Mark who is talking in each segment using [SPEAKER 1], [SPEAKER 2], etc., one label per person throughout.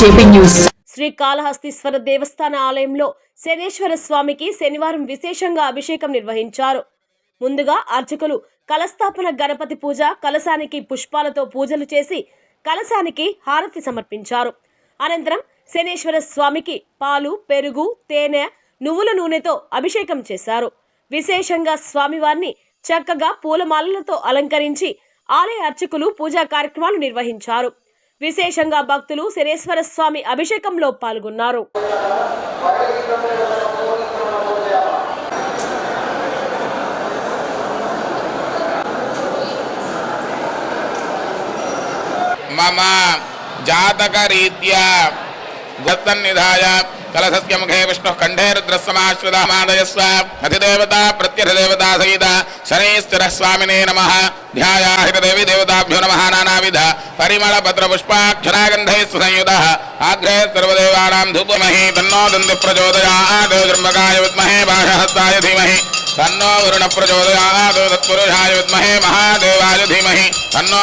[SPEAKER 1] JP news.
[SPEAKER 2] Srikalahasteeswara దేవస్థాన ఆలయంలో శనేశ్వర స్వామికి శనివారం విశేషంగా అభిషేకం నిర్వహించారు. ముందుగా అర్చకులు కలస్థాపన గణపతి పూజ కలశానికి పుష్పాలతో పూజలు చేసి కలశానికి హారతి సమర్పించారు. అనంతరం శనేశ్వర స్వామికి పాలు పెరుగు తేనె నువ్వుల నూనెతో అభిషేకం చేశారు. విశేషంగా స్వామివారిని చక్కగా పూలమాలలతో అలంకరించి ఆలయ అర్చకులు పూజా కార్యక్రమాలు నిర్వహించారు. విశేషంగా భక్తులు శనేశ్వర స్వామి అభిషేకంలో పాల్గొన్నారు.
[SPEAKER 3] మమ జాతకరీత్యా గతన్నిధాయ కలసస్య ముఖే విష్ణుః కంఠే రుద్రస్సమాశ్రితమాదయస్వ అధిదేవతా ప్రత్యధిదేవతా సహిత శనైశ్చర స్వామినే నమః ధ్యాయాహితదేవి దేవతాభ్యో నమః నానావిధ పరిమళ పత్ర పుష్పాక్షరాగంధై సుసంయుత ఆగ్రే సర్వదేవానాం ధూపమహి తన్నో దంతి ప్రచోదయాత్ జృంబకాయ విద్మహే బాషహస్తాయ ధీమహి తన్నో వరుణ ప్రచోదయాత్ తత్పురుషాయ విద్మహే మహాదేవాయ ధీమహి తన్నో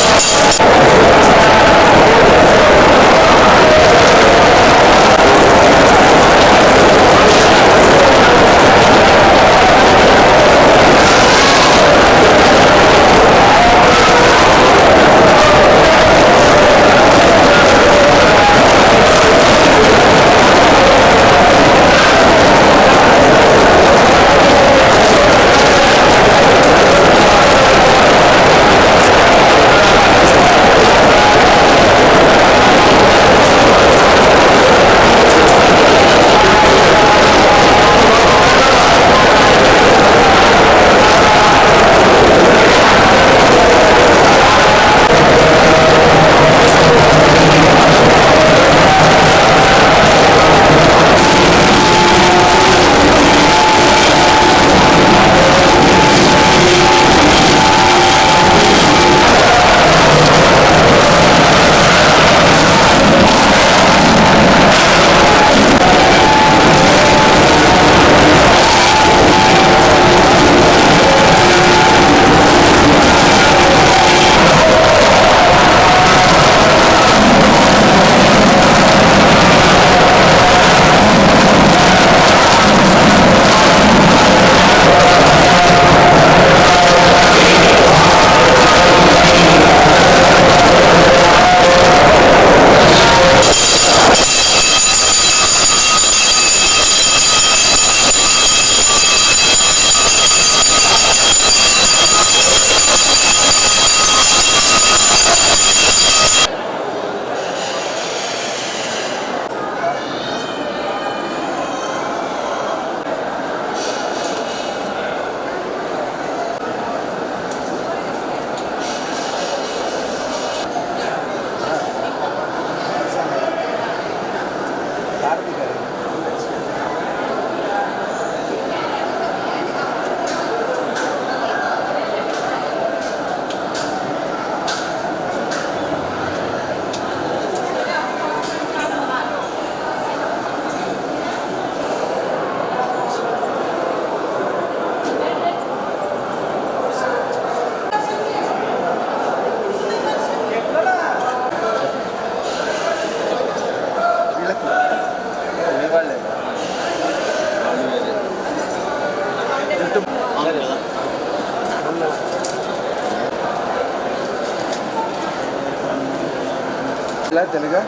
[SPEAKER 4] ఇలా తెలుగా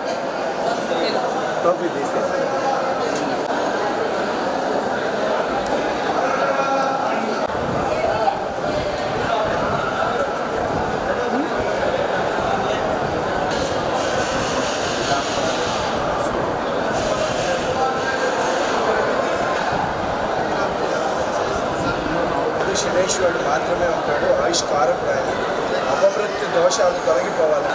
[SPEAKER 4] టోపీ తీసే శనేశ్వరుడు మాత్రమే ఉంటాడు ఆయుష్కారకుడు ఆయన అపమృత్యు దోషాలు తొలగిపోవాలి